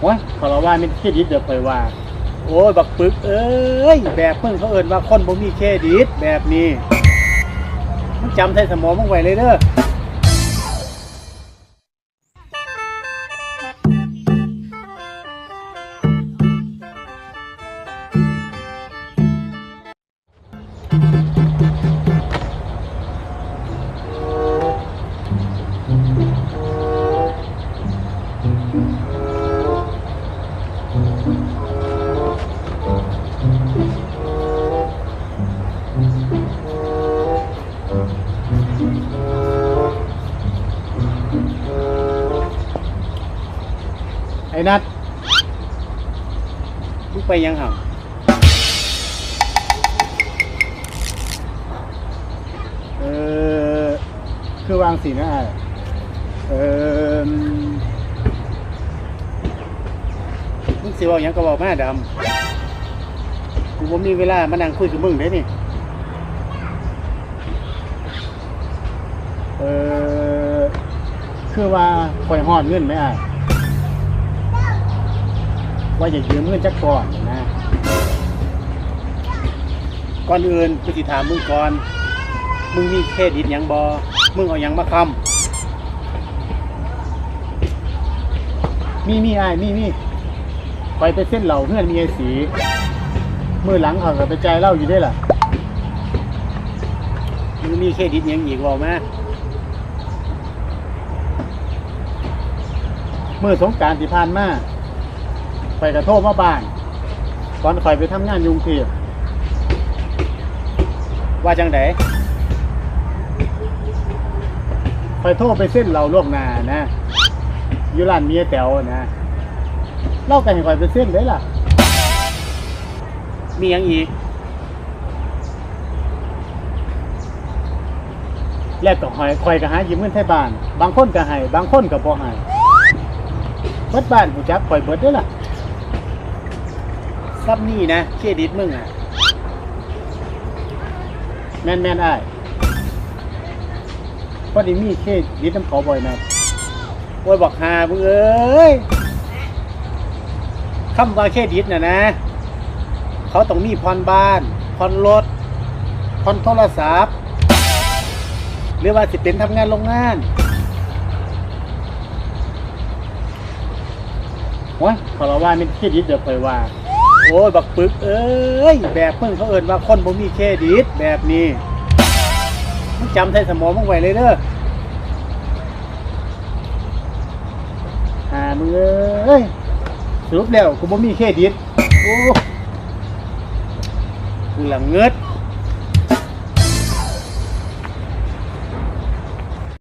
โอ้ยขอเราว่ามันเครดิตเดี๋ยวคอยว่า โอ้ยบักปึกเอ้ยแบบเพิ่งเขาเอินว่าคนบ่มีเครดิตแบบนี้มึงจำใส่สมองมึงไว้เลยเด้อ ไอ้นัดมึงไปยังห่าเออคือวางสีนะไอ้เออมึงสิเว่ายังก็บอกมาดำกูบ่มีเวลามานั่งคุยกับมึงได้นี่เออคือว่าคอยหอดเงินไหมอะ ว่าอย่ายืมเงินจักก่อนนะ ก่อนอื่นกูสิถามมึงก่อน มึงมีเครดิตหยังบอมึงเอาหยังมาคำมีมีไอ้ายมีมีคอยไปเส้นเหล่าเพื่อนมีไอ้สี มือหลังเขาก็ไปใจายเหล่าอยู่ได้ล่ะมึงมีเครดิตหยังอีกบอกมาเมื่อสงกรารที่ผ่านมา ไปกระโทษมาบ้านตอนข่อยไปทำงานอยุงเทียบว่าจังไดข่อยโทษไปเส้นเราล่วงหน้านะอยู่ร้านเมียแต๋วนะเล่ากันให้ข่อยไปเส้นได้ล่ะ มีหยังอีก แล้วก็ข่อยข่อยก็หายืมเงินไทยบ้าน บางคนก็ให้บางคนก็บ่ให้เบิดบ้านกูจักข่อยเบิดเด้อล่ะ ซับนี่นะเครดิตมึงอะ แมนแม่นอ้ายพอดีมีเครดิตน้ำเขาบ่อยนะโอ้ยบอกหามึงเอ้ยคำว่าเครดิตน่ะนะ เขาต้องมีผ่อนบ้านผ่อนรถผ่อนโทรศัพท์ หรือว่าสิเป็นทำงานโรงงานโอ้ยขอเราว่าเป็นเครดิตเดี๋ยวคอยว่า อ้ยบักปึกเอ้ยแบบเพิ่งเขาเอินว่าคนบ่มีเครดิตแบบนี้มึงจำใส่สมองมึงไว้เลยเด้อหามึงเอ้ยสรุปแล้วกูบ่มีเครดิตโอ้กูละเงิด